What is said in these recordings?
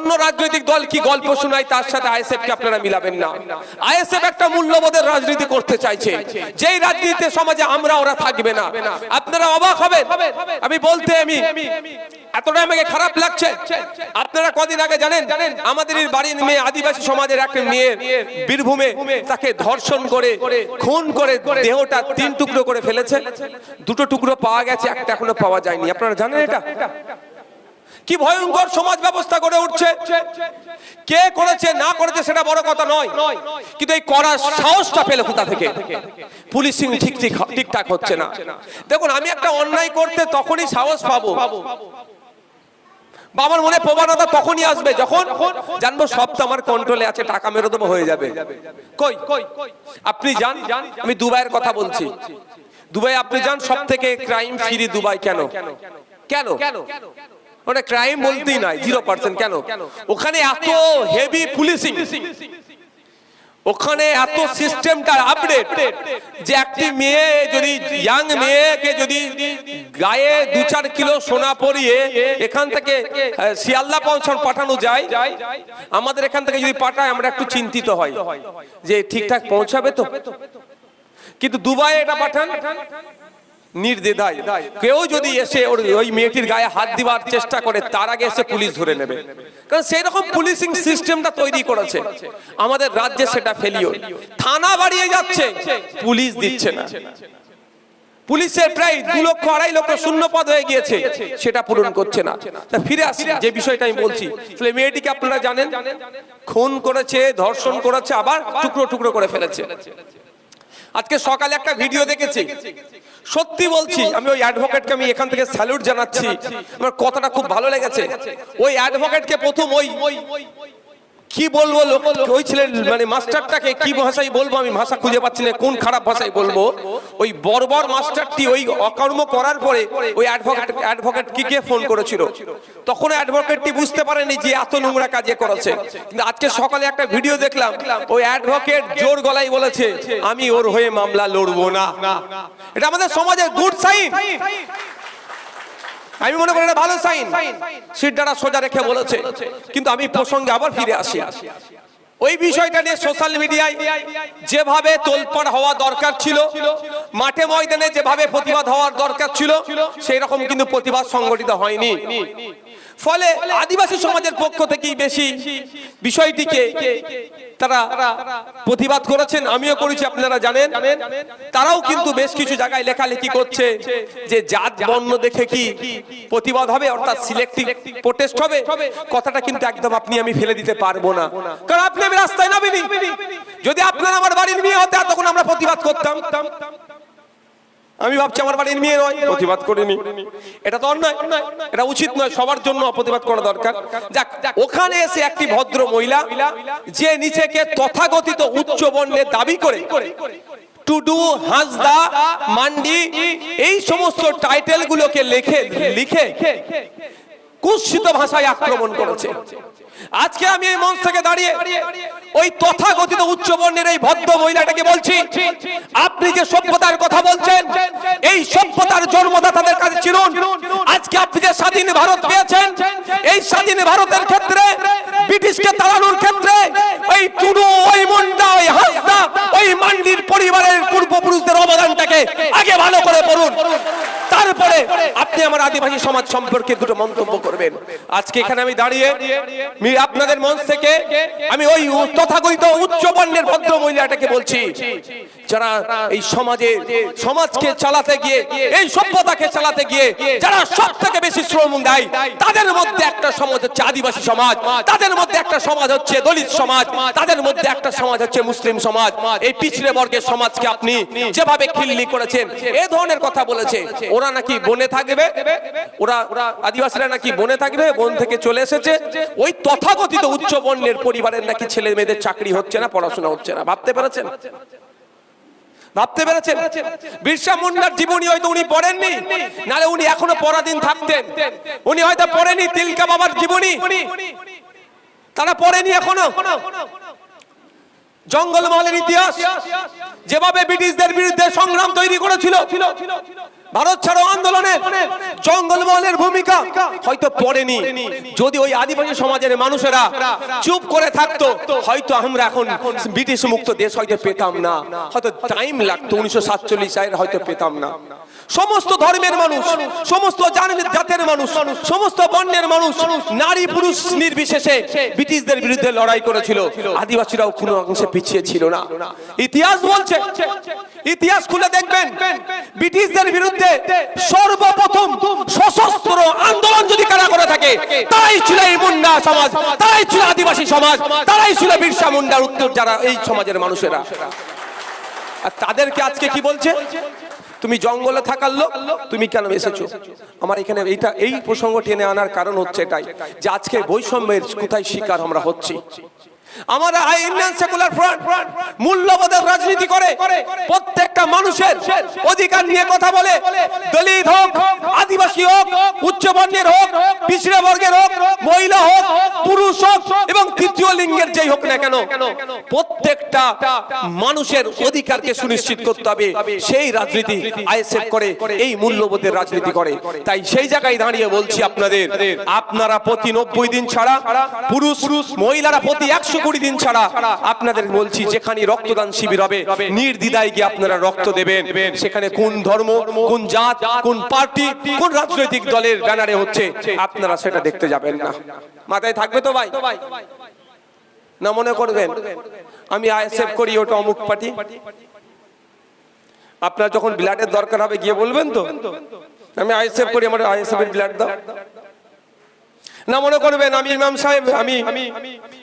অন্য রাজনৈতিক দল কি গল্প শোনায়, তার সাথে আইএসএফ কে আপনারা মিলাবেন না। আইএসএফ একটা মূল্যবোধের রাজনীতি করতে চাইছে। যেই রাজনীতিতে সমাজে আমরা, ওরা থাকবে না। আপনারা অবাক হবেন। আমি বলতে আমি এতটা আমাকে খারাপ লাগছে। আপনারা কদিন আগে জানেন, আমাদের বাড়ির মেয়ে আদিবাসী সমাজের একটা মেয়ে বীরভূমে তাকে ধর্ষণ করে, খুন করে দেহটা তিন টুকরো করে ফেলেছে। দুটো টুকরো পাওয়া গেছে, একটা এখনও পাওয়া যায়নি। আপনারা জানেন এটা? কি ভয়ঙ্কর সমাজ ব্যবস্থা করে উঠছে? কে করেছে, না করেছে সেটা বড় কথা নয়। কিন্তু এই করার সাহসটা পেলে কোথা থেকে? পুলিশিং ঠিক ঠিক, ঠিকঠাক হচ্ছে না। দেখুন, আমি একটা অন্যায় করতে তখনই সাহস পাবো। বা আমার মনে প্রবণতা তখনই আসবে, যখন জানব সব তো আমার কন্ট্রোলে আছে, টাকা মেরে দেবো, হয়ে যাবে। কই? আপনি যান, আমি দুবাইয়ের কথা বলছি। দুবাই, আপনি যান সব থেকে ক্রাইম ফ্রি দুবাই কেন? কেন? কেন? ওটা ক্রাইম বলতেই নাই জিরো পার্সেন্ট কেন? ওখানে এত হেভি পুলিশিং ওখানে এত সিস্টেমটা আপডেট যে একটি মেয়ে যদি ইয়াং মেয়েকে যদি গায়ে দু চার কিলো সোনা পরিয়ে এখান থেকে শিয়ালদা পৌঁছান পাঠানো যায়। আমাদের এখান থেকে যদি পাঠায় আমরা একটু চিন্তিত হয়। যে ঠিকঠাক পৌঁছাবে তো? কিন্তু দুবাই এটা পাঠান। নির্দ্বিধায়। কেউ যদি এসে ওর ওই মেয়েটির গায়ে হাত দিবার চেষ্টা করে, তার আগে এসে পুলিশ ধরে নেবে। কারণ সেই রকম পুলিশিং সিস্টেমটা তৈরি করেছে। আমাদের রাজ্যে সেটা ফেলিও থানা বাড়িয়ে যাচ্ছে, পুলিশ দিচ্ছে না। পুলিশের প্রায় দু লক্ষ, আড়াই লক্ষ শূন্য পদ হয়ে গিয়েছে। সেটা পূরণ করছে না। তা ফিরে আসি, যে বিষয়টা আমি বলছি। তাহলে মেয়েটিকে আপনারা জানেন, খুন করেছে, ধর্ষণ করেছে, আবার টুকরো টুকরো করে ফেলেছে। আজকে সকালে একটা ভিডিও দেখেছি। সত্যি বলছি আমি ওই অ্যাডভোকেটকে আমি এখান থেকে স্যালুট জানাচ্ছি। আমার কথাটা খুব ভালো লেগেছে। ওই অ্যাডভোকেটকে প্রথম ওই কি বলব? লোক মানে মাস্টারটাকে কি ভাষায় বলব? আমি ভাষা খুঁজে পাচ্ছি না, কোন খারাপ ভাষায় বলব? ওই বর্বর মাস্টারটি ওই অকর্ম করার পরে ওই অ্যাডভোকেট অ্যাডভোকেট কি কে ফোন করেছিল? তখন অ্যাডভোকেটটি বুঝতে পারেনি যে এত নোংরা কাজে করেছে। কিন্তু আজকে সকালে একটা ভিডিও দেখলাম, ওই অ্যাডভোকেট জোর গলায় বলেছে, আমি ওর হয়ে মামলা লড়বো না। এটা আমাদের সমাজের গুড সাইন আমি মনে করি এটা ভালো সাইন সিটটা সোজা রেখে বলেছে। কিন্তু আমি প্রসঙ্গে আবার ফিরে আসি। ওই বিষয়টা নিয়ে সোশ্যাল মিডিয়ায় যেভাবে তোলপড় হওয়া দরকার ছিল, মাঠে ময়দানে যেভাবে প্রতিবাদ হওয়ার দরকার ছিল সেই রকম কিন্তু প্রতিবাদ সংগঠিত হয়নি। ফলে আদিবাসী সমাজের পক্ষ থেকেই বেশি বিষয়টিকে তারা প্রতিবাদ করেছেন। আমিও করেছি আপনারা জানেন। তারাও কিন্তু বেশ কিছু জায়গায় লেখালেখি করছে যে জাত বর্ণ দেখে কি প্রতিবাদ হবে? অর্থাৎ সিলেক্টিভ প্রোটেস্ট হবে। কথাটা কিন্তু একদম আপনি আমি ফেলে দিতে পারব না। কারণ আপনি আমি রাস্তায় নামিনি। যদি আপনার আমার বাড়ির মেয়ে হতে তখন আমরা প্রতিবাদ করতাম। আমি ভাবছি আমার বাড়ির মেয়ে নয় প্রতিবাদ করিনি। এটা তো অন্যায়। এটা উচিত নয়, সবার জন্য প্রতিবাদ করা দরকার। যাক, ওখানে এসে একটি ভদ্র মহিলা, যে নিচেকে তথাকথিত উচ্চ বর্ণের দাবি করে টুডু হাসদা মান্ডি এই সমস্ত টাইটেল গুলোকে লিখে লিখে কুৎসিত ভাষায় আক্রমণ করেছে। আজকে আমি এই মঞ্চ থেকে দাঁড়িয়ে ওই তথাকথিত উচ্চ বর্ণের এই ভদ্র মহিলাটাকে বলছি, আপনি যে সভ্যতার কথা বলছেন, এই সভ্যতার জন্মদাতাদের কাছে চিনুন। আজকে আপনি যে স্বাধীন ভারত পেয়েছেন, এই স্বাধীন ভারতের ক্ষেত্রে, ব্রিটিশকে তাড়ানোর ক্ষেত্রে, ওই টুডু, ওই মুন্ডা, ওই হাসদা, ওই মান্ডির পরিবারের পূর্বপুরুষদের অবদানটাকে আগে ভালো করে পড়ুন। তারপরে আপনি আমার আদিবাসী সমাজ সম্পর্কে দুটো মন্তব্য করবেন। আজকে এখানে আমি দাঁড়িয়ে আপনাদের মঞ্চ থেকে আমি ওই তথাকথিত উচ্চ বর্ণের ভদ্র মহিলাটাকে বলছি, যারা এই সমাজে, সমাজকে চালাতে গিয়ে, এই সভ্যতাকে চালাতে গিয়ে, যারা সব থেকে বেশি শ্রম দেয়, তাদের মধ্যে একটা সমাজ হচ্ছে আদিবাসী সমাজ, তাদের মধ্যে একটা সমাজ হচ্ছে দলিত সমাজ, তাদের মধ্যে একটা সমাজ হচ্ছে মুসলিম সমাজ। এই পিছড়ে বর্গের সমাজকে আপনি যেভাবে খিল্লি করেছেন, এ ধরনের কথা বলেছে। ওরা নাকি বনে থাকবে? ওরা আদিবাসীরা নাকি বনে থাকবে? বন থেকে চলে এসেছে। ওই তথাকথিত উচ্চ বর্ণের পরিবারের নাকি ছেলে মেয়েদের চাকরি হচ্ছে না পড়াশোনা হচ্ছে না? ভাবতে পেরেছেন? ভাবতে পেরেছেন? বিরসা মুন্ডার জীবনী হয়তো উনি পড়েননি। নালে উনি এখনও পরাধীন থাকতেন। উনি হয়তো পড়েনি তিলকা বাবার জীবনী। তারা পড়েনি এখনও। জঙ্গলমহলের ইতিহাস। যেভাবে ব্রিটিশদের বিরুদ্ধে সংগ্রাম তৈরি করেছিল। ভারত ছাড়ো আন্দোলনের জঙ্গলমহলের ভূমিকা হয়তো পড়েনি। যদি ওই আদিবাসী সমাজের মানুষেরা চুপ করে থাকতো, হয়তো আমরা এখন ব্রিটিশ মুক্ত দেশ হয়তো পেতাম না। হয়তো টাইম লাগতো, উনিশশো সাতচল্লিশ হয়তো পেতাম না। সমস্ত ধর্মের মানুষ, সমস্ত জাতের মানুষ, সমস্ত বর্ণের মানুষ, নারী পুরুষ নির্বিশেষে ব্রিটিশদের বিরুদ্ধে লড়াই করেছিল। আদিবাসীরাও কোনো অংশে পিছিয়ে ছিল না। ইতিহাস বলছে, ইতিহাস খুলে দেখবেন, ব্রিটিশদের বিরুদ্ধে সর্বপ্রথম সশস্ত্র আন্দোলন যদি কারা করে থাকে, তাই ছিল এই মুন্ডা সমাজ তারাই ছিল আদিবাসী সমাজ, তারাই ছিল বিরসা মুন্ডার উত্তর যারা এই সমাজের মানুষেরা। আর তাদেরকে আজকে কি বলছে? তুমি জঙ্গলে থাকার লোক তুমি কেন এসেছ? আমার এখানে এইটা এই প্রসঙ্গ টেনে আনার কারণ হচ্ছে এটাই যে আজকে বৈষম্যের কোথায় শিকার আমরা হচ্ছি। আমার ইন্ডিয়ান সেকুলার ফ্রন্ট মূল্যবোধের রাজনীতি করে প্রত্যেকটা মানুষের অধিকার নিয়ে কথা বলে দলিত হোক আদিবাসী হোক উচ্চ বর্ণের হোক পিছড়ে বর্গের হোক মহিলা হোক পুরুষ হোক এবং তৃতীয় লিঙ্গের যেই হোক না কেন প্রত্যেকটা মানুষের অধিকারকে সুনিশ্চিত করতে হবে সেই রাজনীতি আইএসএফ করে এই মূল্যবোধের রাজনীতি করে। তাই সেই জায়গায় দাঁড়িয়ে বলছি আপনাদের আপনারা প্রতি নব্বই দিন ছাড়া পুরুষ মহিলারা প্রতি একশো কুড়ি দিন ছাড়া আপনাদের বলছি যেখানে রক্তদান শিবির হবে নির্দ্বিধায় গিয়ে আপনারা রক্ত দেবেন। সেখানে কোন ধর্ম কোন জাত কোন পার্টি কোন রাজনৈতিক দলের ব্যানারে হচ্ছে আপনারা সেটা দেখতে যাবেন না। মাথায় থাকবে তো ভাই? না মনে করবেন? আমি আইএসএফ করি ওটা অমুক পার্টি। আপনার যখন ব্লাডের দরকার হবে গিয়ে বলবেন তো? আমি আইএসএফ করি আমার আইএসএফ এর ব্লাড দাও। না মনে করবেন, আমি ইমাম সাহেব, আমি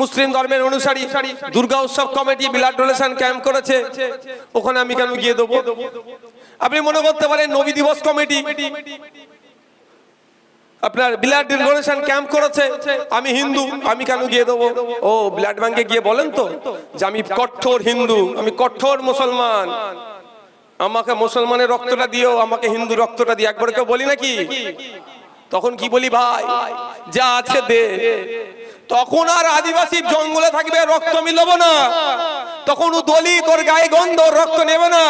মুসলিম ধর্মের অনুসারী, দুর্গা উৎসব কমিটি ব্লাড ডোনেশন ক্যাম্প করেছে, ওখানে আমি কেন গিয়ে দেবো? আপনি মনে করতে পারেন, নবী দিবস কমিটি, আপনার ব্লাড ডোনেশন ক্যাম্প করেছে, আমি হিন্দু, আমি কেন গিয়ে দেবো? ও ব্লাড ব্যাংকে গিয়ে বলেন তো যে আমি কঠোর হিন্দু, আমি কঠোর মুসলমান। আমাকে মুসলমানের রক্তটা দিও, আমাকে হিন্দু রক্তটা দিও, একবার কেউ বলি নাকি? তখন কি বলি ভাই? যা আছে দে। তখন আর আদিবাসী জঙ্গলে থাকবে, রক্ত মিলব না। তখন ও দলিত, ওর গায়ে গন্ধ রক্ত নেবে না।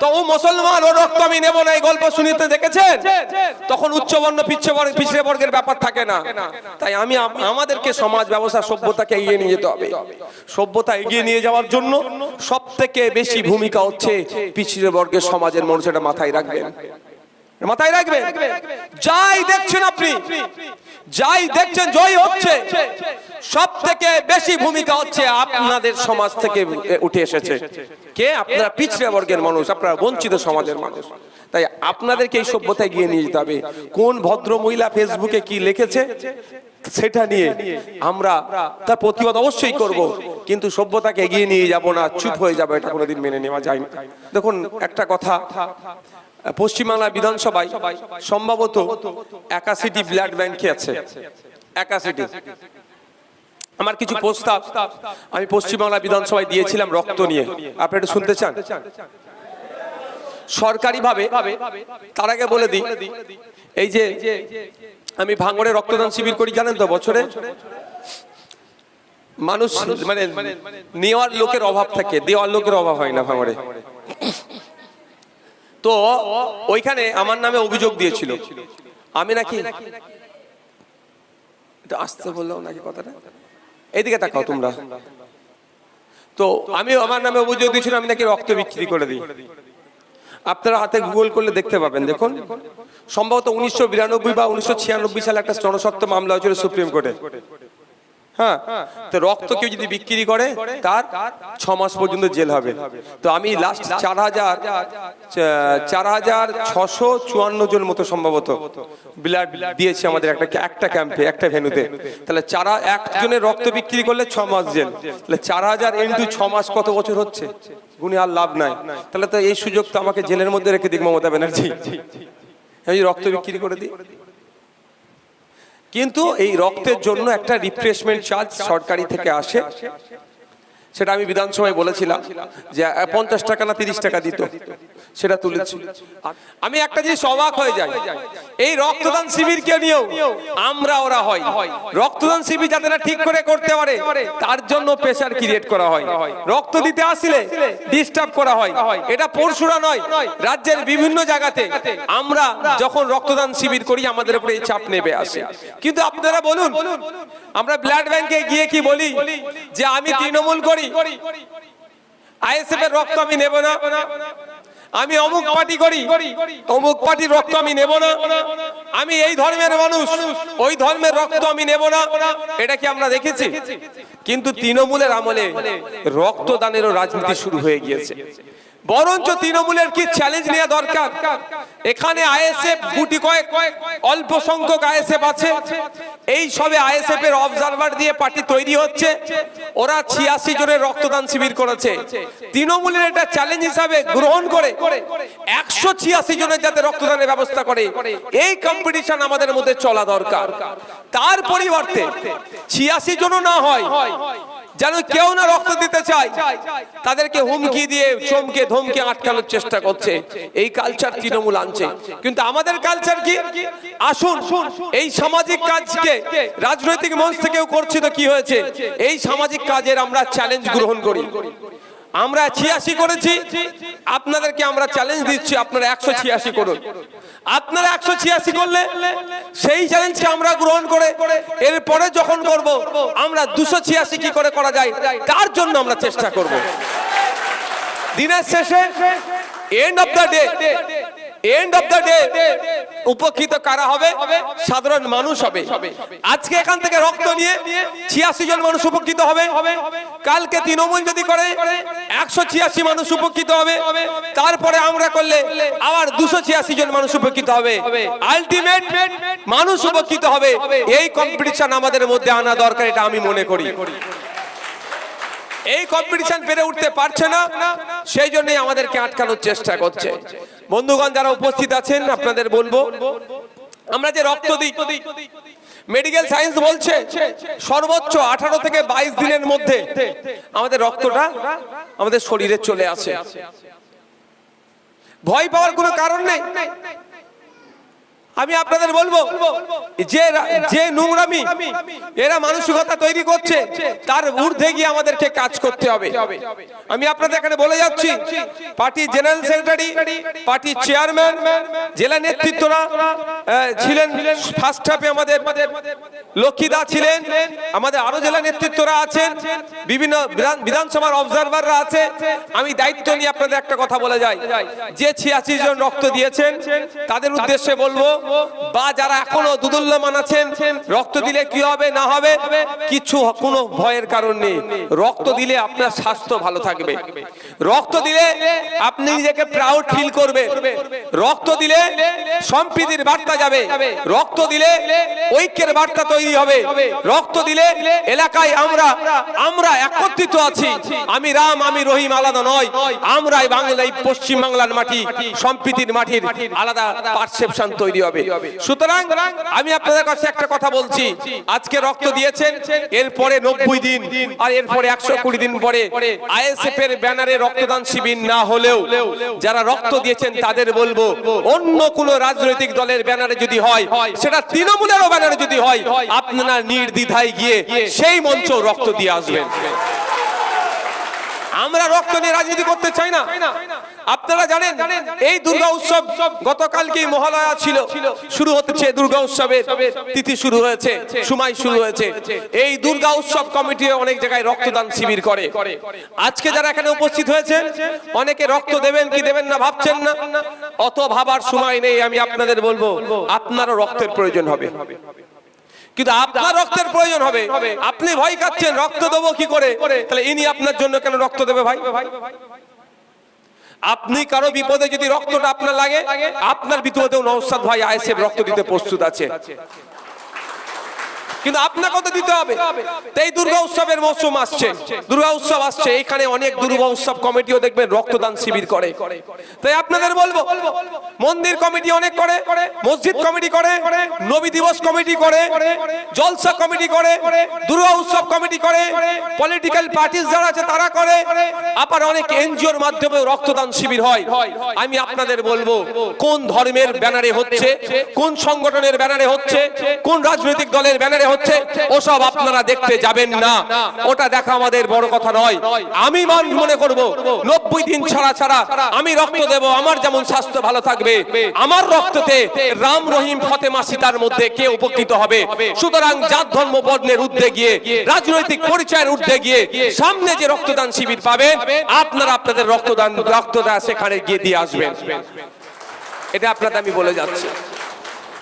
তো ও মুসলমান, ওর রক্ত আমি নেব না, এই গল্প শুনিতে দেখেছেন? তখন উচ্চবর্ণ পিছিয়ে পিছিয়ে বর্গের ব্যাপার থাকে না। তাই আমি আমাদেরকে সমাজ ব্যবস্থা, সভ্যতাকে এগিয়ে নিয়ে যেতে হবে। সভ্যতা এগিয়ে নিয়ে যাওয়ার জন্য সব থেকে বেশি ভূমিকা হচ্ছে পিছিয়ে বর্গের সমাজের মানুষেরা মাথায় রাখবেন। মাথায় রাখবে যাই দেখছেন আপনি, যাই দেখছেন জয় হচ্ছে সব থেকে বেশি ভূমিকা হচ্ছে আপনাদের সমাজ থেকে উঠে এসেছে। কে? আপনারা পিছড়ে বর্গের মানুষ, আপনারা বঞ্চিত সমাজের মানুষ। তাই আপনাদেরকে এই সভ্যতায় গিয়ে নিয়ে যেতে হবে। কোন ভদ্র মহিলা ফেসবুকে কি লিখেছে, সেটা নিয়ে আমরা তার প্রতিবাদ অবশ্যই করব। কিন্তু সভ্যতাকে এগিয়ে নিয়ে যাব না, চুপ হয়ে যাবে, এটা কোনোদিন মেনে নেওয়া যায় না। দেখুন, একটা কথা পশ্চিমবাংলা বিধানসভায় সম্ভবত একাশিটি ব্লাড ব্যাংক আছে। একাশিটি আমার কিছু প্রস্তাব আমি পশ্চিমবাংলা বিধানসভায় দিয়েছিলাম রক্ত নিয়ে। আপনি একটু শুনতে চান? সরকারিভাবে তার আগে বলে দিই, এই যে আমি ভাঙড়ে রক্তদান শিবির করি, জানেন তো, বছরে মানুষ মানে নেওয়ার লোকের অভাব থাকে, দেওয়ার লোকের অভাব হয় না ভাঙড়ে। তো ওইখানে আমার নামে অভিযোগ দিয়েছিল। আমি নাকি? আসতে বললাম নাকি কথাটা? এইদিকে তাকাও তোমরা। তো আমি আমার নামে অভিযোগ দিয়েছিল, আমি নাকি রক্ত বিক্রি করে দিই। আপনারা হাতে গুগল করলে দেখতে পাবেন, দেখুন। সম্ভবত উনিশশো বিরানব্বই বা উনিশশো ছিয়ানব্বই সালে একটা জনস্বার্থ মামলা হয়েছিল সুপ্রিম কোর্টে। হ্যাঁ? তো রক্ত কেউ যদি বিক্রি করে, তার ছ মাস পর্যন্ত জেল হবে। তো আমি লাস্ট চার হাজার চার হাজার ছশো চুয়ান্ন জন মতো সম্ভবত ব্লাড দিয়েছে আমাদের একটা একটা ক্যাম্পে একটা ভেনুতে তাহলে চারা একজনের রক্ত বিক্রি করলে ছ মাস জেল। তাহলে চার হাজার ইন্টু ছ মাস কত বছর হচ্ছে? গুণে আর লাভ নাই। তাহলে তো এই সুযোগ তো আমাকে জেলের মধ্যে রেখে দিক মমতা ব্যানার্জি। আমি রক্ত বিক্রি করে দিই। কিন্তু এই রক্তের জন্য একটা রিফ্রেশমেন্ট চার্জ সরকারি থেকে আসে। সেটা আমি বিধানসভায় বলেছিলাম যে পঞ্চাশ টাকা না তিরিশ টাকা দিত। সেটা তুলেছি। আমি একটা জিনিস অবাক হয়ে যাই। এই রক্তদান শিবিরকে নিয়েও আমরা ওরা হয় রক্তদান শিবির যাতে না ঠিক করে করতে পারে, তার জন্য প্রেশার ক্রিয়েট করা হয়। রক্ত দিতে আসলে ডিস্টার্ব করা হয়। এটা পরশুরা নয়, রাজ্যের বিভিন্ন জায়গাতে আমরা যখন রক্তদান শিবির করি, আমাদের উপরে এই চাপ নেবে আসে। কিন্তু আপনারা বলুন আমরা ব্লাড ব্যাংকে গিয়ে কি বলি? যে আমি তৃণমূল করি। আইএসএফ এর রক্ত আমি নেব না। আমি অমুক পার্টি করি। অমুক পার্টির রক্ত আমি নেব না। আমি এই ধর্মের মানুষ। ওই ধর্মের রক্ত আমি নেব না। এটা কি আমরা দেখেছি? কিন্তু তৃণমূলের আমলে রক্তদানেরও রাজনীতি শুরু হয়ে গিয়েছে। বরঞ্চ তৃণমূলের কি চ্যালেঞ্জ নেওয়া দরকার? এখানে আইএসএফ গুটি কয়েক, অল্প সংখ্যক আইএসএফ আছে। এই সবে আইএসএফ এর অবজারভার দিয়ে পার্টি তৈরি হচ্ছে। ওরা ছিয়াশি জনের রক্তদান শিবির করেছে। তৃণমূলের এটা চ্যালেঞ্জ হিসাবে গ্রহণ করে একশো ছিয়াশি জনের যাতে রক্তদানের ব্যবস্থা করে। এই কম্পিটিশন আমাদের মধ্যে চলা দরকার। তার পরিবর্তে ছিয়াশি জনও না হয় যেন কেউ না রক্ত দিতে চায়। তাদেরকে হুমকি দিয়ে চমকে ধমকে আটকানোর চেষ্টা করছে। এই কালচার তৃণমূল আনছে। কিন্তু আমাদের কালচার কি? আসুন। এই সামাজিক কাজকে রাজনৈতিক মঞ্চ থেকেও করছে তো কি হয়েছে? এই সামাজিক কাজের আমরা চ্যালেঞ্জ গ্রহণ করি। আমরা ছিয়াশি করেছি। আপনাদেরকে আমরা চ্যালেঞ্জ দিচ্ছি, আপনারা একশো ছিয়াশি করুন। আপনারা একশো ছিয়াশি করলে সেই চ্যালেঞ্জ আমরা গ্রহণ করে, এরপরে যখন করব, আমরা দুশো ছিয়াশি কি করে করা যায়, তার জন্য আমরা চেষ্টা করব। দিনের শেষে end of the day end of the day উপকৃত কারা হবে? সাধারণ মানুষ হবে। আজকে এখান থেকে রক্ত নিয়ে ছিয়াশি জন মানুষ উপকৃত হবে। কালকে তৃণমূল যদি করে, একশো ছিয়াশি মানুষ উপকৃত হবে। তারপরে আমরা করলে আবার দুশো ছিয়াশি জন মানুষ উপকৃত হবে। আলটিমেট মানুষ উপকৃত হবে। এই কম্পিটিশন আমাদের মধ্যে আনা দরকার, এটা আমি মনে করি। এই কম্পিটিশন পেরে উঠতে পারছে না, সেই জন্যই আমাদেরকে আটকানোর চেষ্টা করছে। বন্ধুগণ যারা উপস্থিত আছেন, আপনাদের বলব, আমরা যে রক্ত দিই মেডিকেল সায়েন্স বলছে, সর্বোচ্চ আঠারো থেকে বাইশ দিনের মধ্যে আমাদের রক্তটা আমাদের শরীরে চলে আসে। ভয় পাওয়ার কোনো কারণ নেই। আমি আপনাদের বলব, যে যে নোংরামি, এরা মানসিকতা তৈরি করছে, তার ঊর্ধ্বে গিয়ে আমাদেরকে কাজ করতে হবে। আমি আপনাদের এখানে বলে যাচ্ছি, party general secretary, party chairman, জেলা নেতৃত্বরা ছিলেন ফার্স্ট হাফে আমাদের, লক্ষ্মীদা ছিলেন, আমাদের আরও জেলা নেতৃত্বরা আছেন, বিভিন্ন বিধানসভার অবজারভাররা আছে। আমি দায়িত্ব নিয়ে আপনাদের একটা কথা বলে যাই। যে ছিয়াশি জন রক্ত দিয়েছেন, তাদের উদ্দেশ্যে বলব বা যারা এখনও দুদুল্যমান আছেন, রক্ত দিলে কি হবে, না হবে, কিছু কোনো ভয়ের কারণ নেই। রক্ত দিলে আপনার স্বাস্থ্য ভালো থাকবে। রক্ত দিলে আপনি নিজেকে প্রাউড ফিল করবে রক্ত দিলে সম্প্রীতির বার্তা যাবে। রক্ত দিলে ঐক্যের বার্তা তৈরি হবে। রক্ত দিলে এলাকায় আমরা আমরা একত্রিত আছি। আমি রাম, আমি রহিম আলাদা নয়। আমরাই বাংলায় পশ্চিম বাংলার মাটি, সম্প্রীতির মাটির আলাদা পারসেপশন তৈরি হবে। সুতরাং আমি আপনাদের কাছে একটা কথা বলছি। আজকে রক্ত দিয়েছেন এরপরে নব্বই দিন আর এরপরে একশো কুড়ি দিন পরে আইএসএফ এর ব্যানারে রক্তদান শিবির না হলেও যারা রক্ত দিয়েছেন তাদের বলব অন্য কোন রাজনৈতিক দলের ব্যানারে যদি হয় সেটা তৃণমূলেরও ব্যানারে যদি হয় আপনারা নির্দ্বিধায় গিয়ে সেই মঞ্চ রক্ত দিয়ে আসবেন। আমরা রক্ত নিয়ে রাজনীতি করতে চাই না। আপনারা জানেন, এই দুর্গা উৎসব গতকালকে মহালয়া ছিল? শুরু হচ্ছে দুর্গা উৎসবের তিথি শুরু হয়েছে, সময় শুরু হয়েছে। এই দুর্গা উৎসব কমিটি অনেক জায়গায় রক্তদান শিবির করে। আজকে যারা এখানে উপস্থিত হয়েছেন, অনেকে রক্ত দেবেন কি দেবেন না ভাবছেন না। অত ভাবার সময় নেই, আমি আপনাদের বলব, আপনারও রক্তের প্রয়োজন হবে। কিন্তু আপনার রক্তের প্রয়োজন হবে। আপনি ভয় খাচ্ছেন রক্ত দেবো কি করে? তাহলে ইনি আপনার জন্য কেন রক্ত দেবে ভাই? আপনি কারও বিপদে যদি রক্তটা আপনার লাগে আপনার বিপদেও নৌসাদ ভাই আইএসএফ রক্ত দিতে প্রস্তুত আছে। কিন্তু আপনাকেও তো দিতে হবে। তো এই দুর্গা উৎসবের মৌসুম আসছে। দুর্গা উৎসব আসছে। এখানে অনেক দুর্গা উৎসব কমিটিও দেখবেন রক্তদান শিবির করে। তাই আপনাদের বলব, মন্দির কমিটি অনেক করে, মসজিদ কমিটি করে, নবী দিবস কমিটি করে, জলসা কমিটি করে, দুর্গা উৎসব কমিটি করে পলিটিক্যাল পার্টি যারা আছে তারা করে। আবার অনেক এনজিওর মাধ্যমে রক্তদান শিবির হয়। আমি আপনাদের বলব, কোন ধর্মের ব্যানারে হচ্ছে, কোন সংগঠনের ব্যানারে হচ্ছে, কোন রাজনৈতিক দলের ব্যানারে ওসব আপনারা দেখতে যাবেন না। ওটা দেখা আমাদের বড় কথা নয়। আমি মান মনে করব, নব্বই দিন ছাড়া ছাড়া আমি রক্ত দেব, আমার যেমন স্বাস্থ্য ভালো থাকবে, আমার রক্ততে রাম রহিম ফতেমা সীতার মধ্যে কে উপকৃত হবে? সুতরাং জাত, ধর্ম, বর্ণের ঊর্ধ্বে গিয়ে, রাজনৈতিক পরিচয়ের ঊর্ধ্বে গিয়ে সামনে যে রক্তদান শিবির পাবেন আপনারা আপনাদের রক্তদান রক্তদান সেখানে গিয়ে দিয়ে আসবেন। এটা আপনাদের আমি বলে যাচ্ছি।